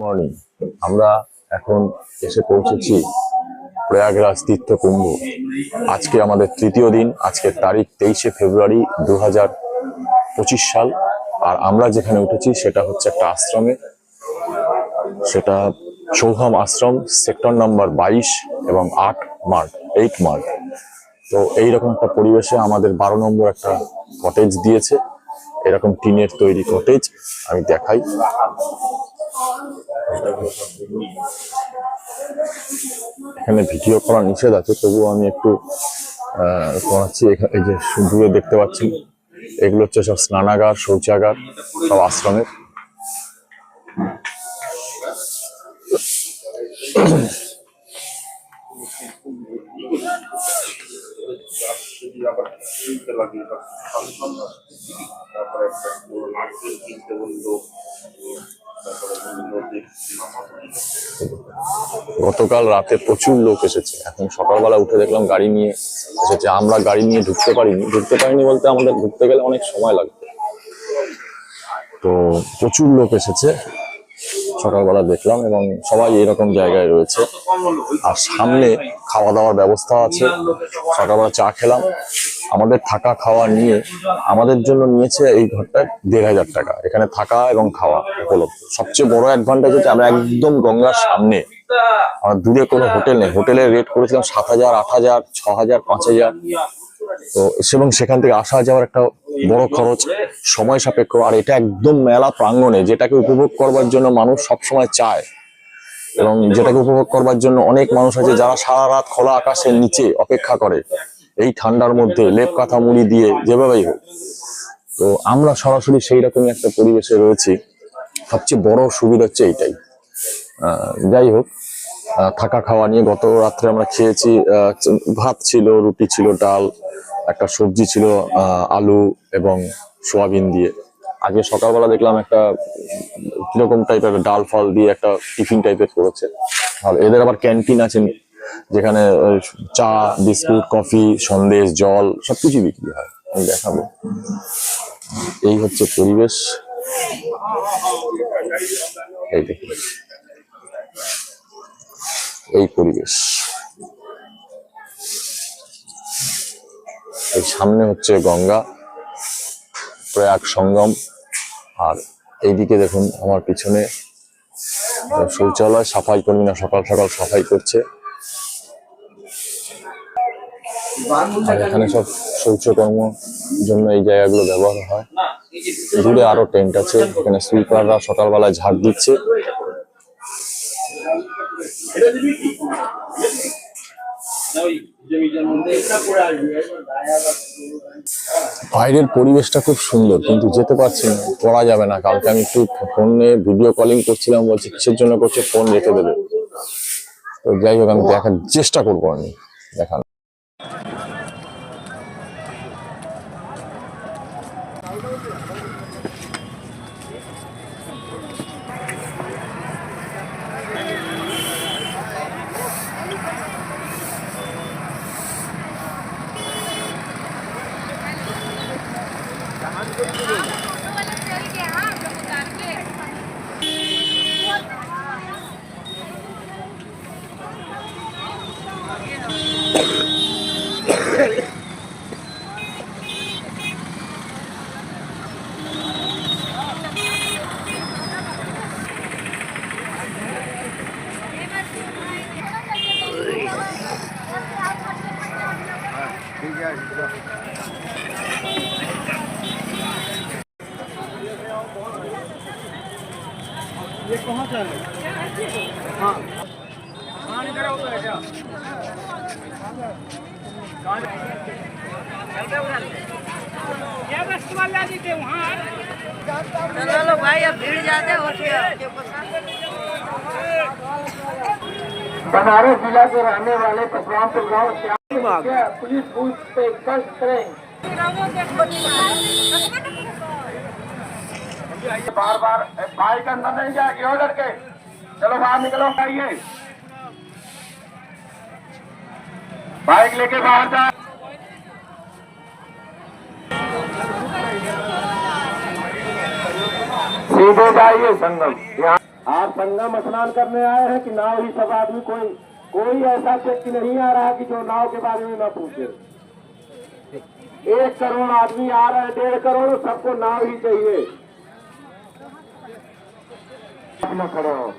Morning আমরা এখন এসে পৌঁছেছি প্রয়াগরাজ তীর্থ কুম্ভ আজকে আমাদের তৃতীয় দিন আজকের তারিখ তেইশে ফেব্রুয়ারি দু হাজার পঁচিশ সাল। আর আমরা যেখানে উঠেছি সেটা হচ্ছে একটা আশ্রমে। সেটা সৌহাম আশ্রম, সেক্টর নাম্বার বাইশ এবং আট মার্ট এইট মার্ট তো এইরকম একটা পরিবেশে আমাদের বারো নম্বর একটা কটেজ দিয়েছে। এরকম টিনের তৈরি কটেজ আমি দেখাই। এখানে ভিডিও করা নিষেধ আছে, তবুও আমি একটু করাচ্ছি। এই যে দূরে দেখতে পাচ্ছি, এগুলো হচ্ছে সব স্নানাগার, শৌচাগার, সব আশ্রমের তারপরে একটা গতকাল রাতে প্রচুর লোক এসেছে। এখন সকালবেলা উঠে দেখলাম গাড়ি নিয়ে এসেছে। আমরা গাড়ি নিয়ে ঢুকতে পারিনি। ঢুকতে পারিনি বলতে আমাদের ঢুকতে গেলে অনেক সময় লাগবে। তো প্রচুর লোক এসেছে। সকালবেলা দেখলাম এবং সবাই এরকম জায়গায় রয়েছে। আর সামনে খাওয়া দাওয়ার ব্যবস্থা আছে। সকালবেলা চা খেলাম। আমাদের থাকা খাওয়া নিয়ে আমাদের জন্য নিয়েছে এই ঘরটায় দেড় হাজার টাকা। এখানে থাকা এবং খাওয়া উপলব্ধ। সবচেয়ে বড় অ্যাডভান্টেজ হচ্ছে আমরা একদম গঙ্গার সামনে। আমার দূরে কোনো হোটেল নেই। হোটেলের রেট করেছিলাম সাত হাজার, আট হাজার, ছ হাজার, পাঁচ হাজার। তো এবং সেখান থেকে আসা যাওয়ার একটা বড় খরচ সময় সাপেক্ষ। আর এটা একদম মেলা প্রাঙ্গণে যেটাকে উপভোগ করবার জন্য মানুষ সবসময় চায়। এবং যেটাকে উপভোগ করবার জন্য অনেক মানুষ আছে যারা সারা রাত খোলা আকাশের নিচে অপেক্ষা করে। এই ঠান্ডার মধ্যে লেপ কাঁথা মুড়ি দিয়ে যেভাবেই হোক। তো আমরা সরাসরি সেই রকমই একটা পরিবেশে রয়েছি। সবচেয়ে বড় সুবিধা হচ্ছে এইটাই। যাই হোক থাকা খাওয়া নিয়ে গত রাত্রে আমরা খেয়েছি ভাত ছিল, রুটি ছিল, ডাল, একটা সবজি ছিল আলু এবং সোয়াবিন দিয়ে। আজকে সকালবেলা দেখলাম একটা কীরকম টাইপের ডাল, ফল দিয়ে একটা টিফিন টাইপের করেছে। আর এদের আবার ক্যান্টিন আছে যেখানে চা, বিস্কুট, কফি, সন্দেশ, জল সবকিছু বিক্রি হয়। আমি দেখাবো। এই হচ্ছে পরিবেশ। এই এই পরিবেশ। এই সামনে হচ্ছে গঙ্গা, প্রয়াগ সঙ্গম, আর এইদিকে দেখুন আমার পিছনে, শৌচালয়, সাফাই কর্মীরা সকাল সকাল সাফাই করছে। আর এখানে সব শৌচকর্ম জন্য এই জায়গাগুলো ব্যবহার হয়। দূরে আরও টেন্ট আছে, এখানে সুইপাররা সকালবেলায় ঝাড় দিচ্ছে। বাইরের পরিবেশটা খুব সুন্দর, কিন্তু যেতে পারছি না করা যাবে না। কালকে আমি একটু ফোনে ভিডিও কলিং করছিলাম, বলছি কিসের জন্য করছে ফোন রেখে দেবে। তো যাই হোক, আমি দেখার চেষ্টা করব আমি দেখান I know. चलो भाई अब भीड़ होती बनारस जिला के रहने वाले परशुरामपुर गाँव पुलिस बूथ पे कष्ट करें? बार बार बाइक अंदर नहीं जाएगी हो लड़के चलो बाहर निकलो आइए। बाइक लेके बाहर जाए सीधे जाइए संगम। यहाँ आप संगम स्नान करने आए हैं कि नाव ही सब आदमी कोई कोई ऐसा व्यक्ति नहीं आ रहा कि जो नाव के बारे में ना पूछे। एक करोड़ आदमी आ रहे हैं डेढ़ करोड़ सबको नाव ही चाहिए। आप न खड़े हो।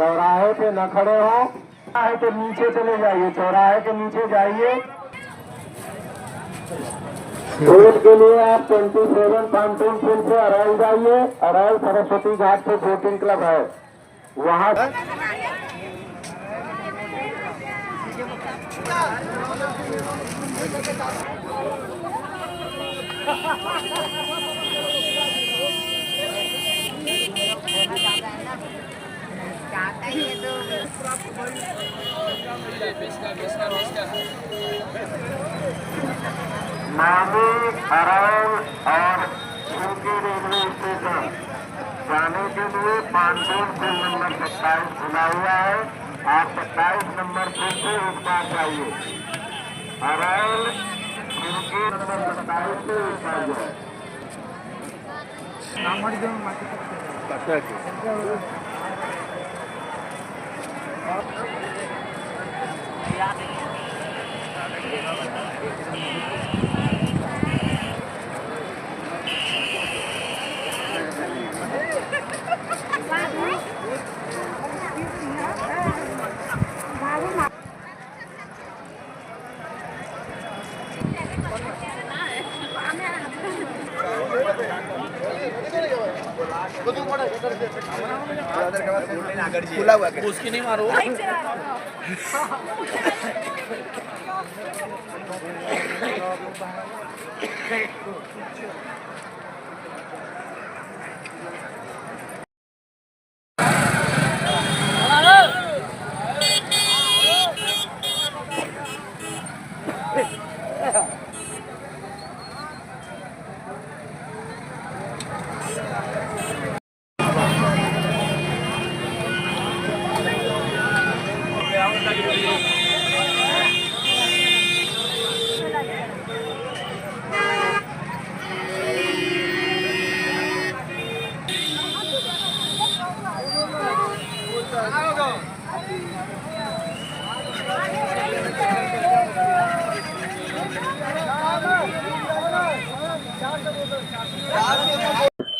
चौराहे पे न खड़े हो। चौराहे के नीचे चले जाइए, चौराहे के नीचे जाइए। बोट के लिए आप ट्वेंटी सेवन पांटून पुल से अरैल जाइए। अरैल सरस्वती घाट पे बोटिंग क्लब है। वहाँ नामी अरैल और शिवकी रेलवे स्टेशन। जाने के लिए पांडुन पुल नंबर सत्ताईस खुला हुआ है। आप सत्ताईस नंबर पुल से उस पार जाइए। अरैल शिवकी नंबर सत्ताईस से उस पार जाए Up. ਨਹੀਂ ਮਾਰੋ ਹਾਂ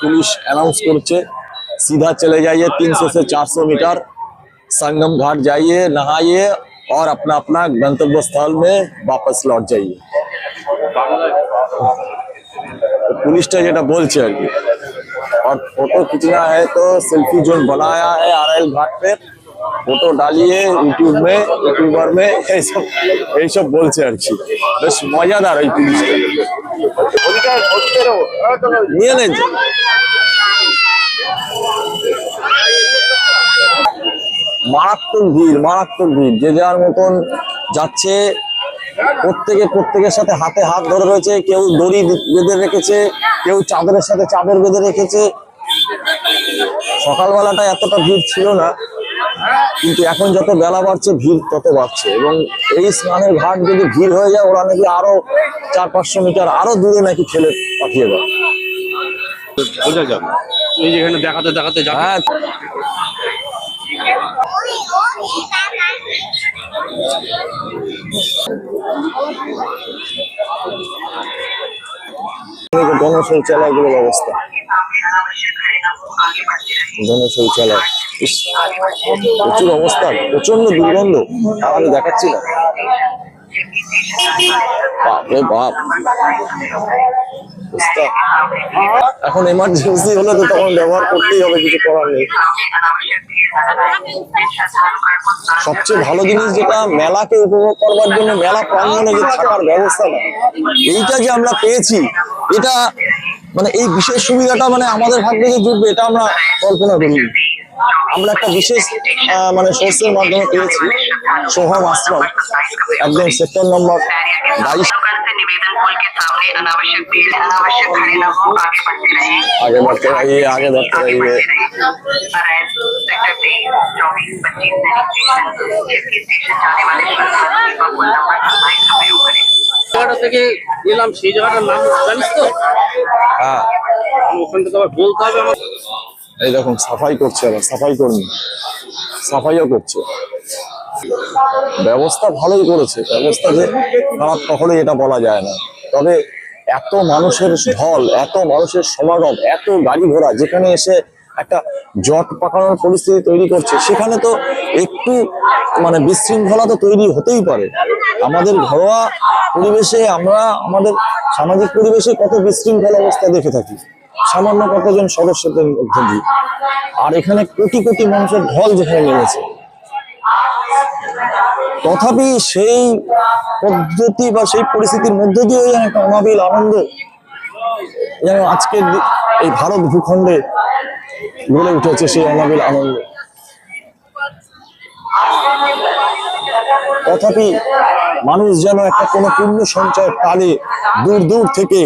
पुलिस अनाउंस कर सीधा चले जाइए 300 से 400 मीटर संगम घाट जाइए नहाइए और अपना अपना गंतव्य स्थल में वापस लौट जाइए पुलिस बोल और फ़ोटो खींचना है तो सेल्फी जोन बनाया है आर घाट पे। ফটো ডালিয়ে ইউটিউবে ইউটিউবার মে, এইসব এইসব বলছে আর কি। বেশ মজাদার এই নিয়ে নেন। মারাত্মক ভিড় মারাত্মক ভিড়। যে যার মতন যাচ্ছে, প্রত্যেকে, প্রত্যেকের সাথে হাতে হাত ধরে রয়েছে, কেউ দড়ি বেঁধে রেখেছে, কেউ চাঁদের সাথে চাঁদের বেঁধে রেখেছে। সকালবেলাটা এতটা ভিড় ছিল না। কিন্তু এখন যত বেলা বাড়ছে ভিড় তত বাড়ছে। এবং এই স্নানের ঘাট যদি ভিড় হয়ে যায় ওরা নাকি আরও চার পাঁচশো মিটার আরও দূরে নাকি ঠেলে পাঠিয়ে দেয়। বোঝা যাবে এই যেখানে দেখাতে দেখাতে যাবে হ্যাঁ। গণশৌচালয়গুলোর অবস্থা গণশৌচালয় প্রচুর অবস্থা প্রচণ্ড দুর্গন্ধ আমি দেখাচ্ছি না। এখন এমার্জেন্সি হলে তো তখন ব্যবহার করতেই হবে, কিছু করার নেই। সবচেয়ে ভালো জিনিস যেটা মেলাকে উপভোগ করবার জন্য মেলা প্রাঙ্গণে যে থাকার ব্যবস্থাটা এইটা যে আমরা পেয়েছি, এটা মানে এই বিশেষ সুবিধাটা মানে আমাদের ভাগ্যে যে জুটবে, এটা আমরা কল্পনা করি আমরা একটা বিশেষ আহ, মানে সোর্সের মাধ্যমে পেয়েছি সোহম আশ্রম একদম সেক্টর নম্বর বাইশ लोगों से निवेदन पुल के सामने अनावश्यक भीड़ अनावश्यक खड़े न हो आगे बढ़ते रहिए आगे बढ़ते रहिए आगे बढ़ते रहिए अरैल सेक्टर तेईस चौबीस पच्चीस स्टेशन जिसकी स्टेशन जाने वाले श्रद्धालुओं का पुल नंबर सत्ताईस का प्रयोग करें জায়গাটা থেকে এলাম সেই জায়গাটার নাম জানিস তো হ্যাঁ ওখানটা তো আবার বলতে হবে আমার এই দেখুন, সাফাই করছে আবার, সাফাই কর্মী সাফাইও করছে। ব্যবস্থা ভালোই করেছে, ব্যবস্থা যে খারাপ কখনোই এটা বলা যায় না। তবে এত মানুষের ঢল, এত মানুষের সমাগম, এত গাড়ি ঘোড়া, যেখানে এসে একটা জট পাকানোর পরিস্থিতি তৈরি করছে, সেখানে তো একটু মানে বিশৃঙ্খলা তো তৈরি হতেই পারে। আমাদের ঘরোয়া পরিবেশে আমরা, আমাদের সামাজিক পরিবেশে কত বিশৃঙ্খল অবস্থা দেখে থাকি। সামান্য কতজন সদস্যদের মধ্যে দিয়ে আর এখানে কোটি কোটি মানুষের ঢল যেখানে নেমেছে। তথাপি সেই পদ্ধতি বা সেই পরিস্থিতির মধ্যে দিয়েও যেন একটা অনাবিল আনন্দ, যেন আজকের এই ভারত ভূখণ্ডে গড়ে উঠেছে সেই অনাবিল আনন্দ। তথাপি মানুষ যেন একটা কোনো পুণ্য সঞ্চয় টানে দূর দূর থেকে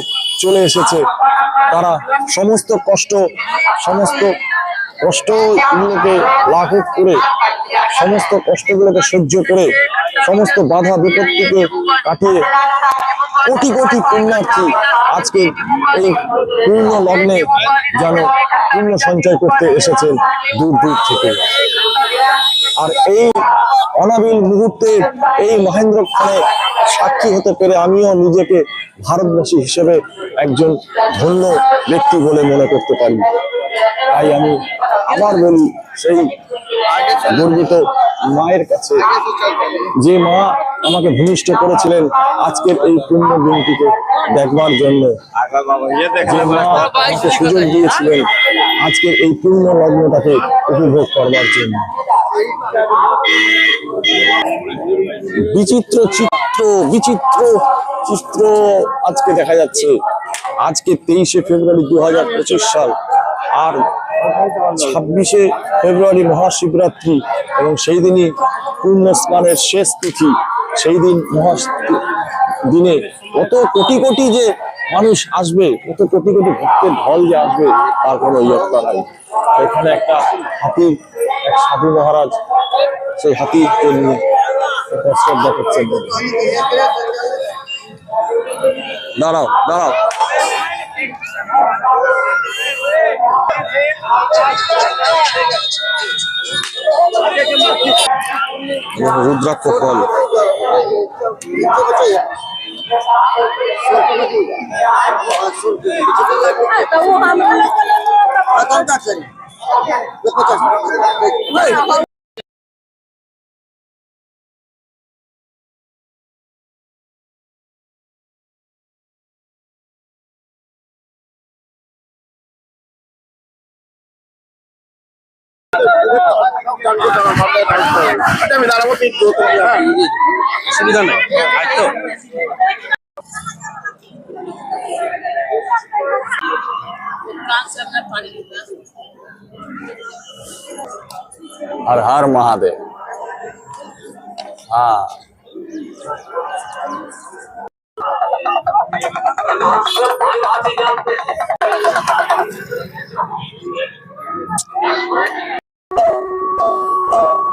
চলে এসেছে। তারা সমস্ত কষ্ট, সমস্ত কষ্টগুলোকে লাঘব করে, সমস্ত কষ্টগুলোকে সহ্য করে, সমস্ত বাধা বিপত্তিকে কাটিয়ে কোটি কোটি পুণ্যার্থী আজকে এই পূর্ণ লগ্নে যেন পূর্ণ সঞ্চয় করতে এসেছেন দূর দূর থেকে। আর এই অনাবিল মুহূর্তে এই মহেন্দ্রক্ষণে সাক্ষী হতে পেরে আমিও নিজেকে ভারতবাসী হিসেবে একজন ধন্য ব্যক্তি বলে মনে করতে পারি। তাই আমি আবার বলি, সেই গর্বিত মায়ের কাছে, যে মা আমাকে ভূমিষ্ঠ করেছিলেন আজকের এই পূর্ণ দিনটিকে দেখবার জন্য। সুযোগ দিয়েছিলেন আজকের এই পূর্ণ লগ্নটাকে উপভোগ করবার জন্য। বিচিত্র চিত্র বিচিত্র চিত্র আজকে দেখা যাচ্ছে। আজকে তেইশে ফেব্রুয়ারি দু হাজার পঁচিশ সাল আর ছাব্বিশে ফেব্রুয়ারি মহাশিবরাত্রি এবং সেই দিনই পূর্ণ স্নানের শেষ তিথি। সেই দিন মহা দিনে কত কোটি কোটি যে মানুষ আসবে, কত কোটি কোটি ভক্তের ঢল যে আসবে, তার কোনো ইয়ত্তা নাই। এখানে একটা হাতি এক সাধু মহারাজ সেই হাতিকে নিয়ে শ্রদ্ধা করছেন। দাঁড়াও দাঁড়াও। রুদ্রাক্ষ ফল। तो পঞ্চাশ আমি দাঁড়াবো অসুবিধা আপনার পানি हर हर महादेव। हाँ। Oh